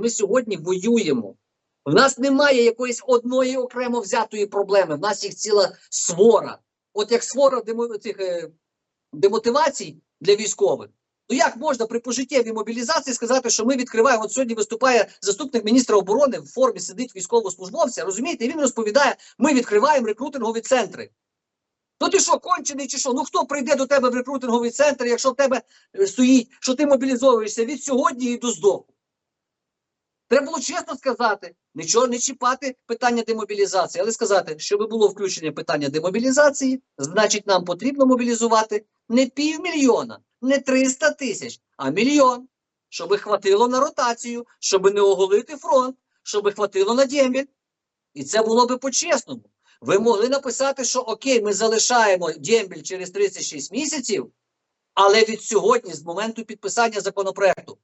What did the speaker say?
Ми сьогодні воюємо. В нас немає якоїсь одної окремо взятої проблеми. В нас їх ціла свора. От як свора е, демотивацій для військових. Ну як можна при пожиттєвій мобілізації сказати, що ми відкриваємо? От сьогодні виступає заступник міністра оборони в формі сидить військовослужбовця, розумієте? І він розповідає: ми відкриваємо рекрутингові центри. Ну ти що, кончений чи що? Ну хто прийде до тебе в рекрутинговий центр, якщо в тебе е, стоїть, що ти мобілізовуєшся від сьогодні і до здоху? Треба було чесно сказати, нічого не чіпати питання демобілізації, але сказати, щоб було включення питання демобілізації, значить, нам потрібно мобілізувати не півмільйона, не 300 тисяч, а мільйон, щоб хватило на ротацію, щоб не оголити фронт, щоб хватило на дембіль. І це було би по-чесному. Ви могли написати, що окей, ми залишаємо дембіль через 36 місяців, але від сьогодні, з моменту підписання законопроекту.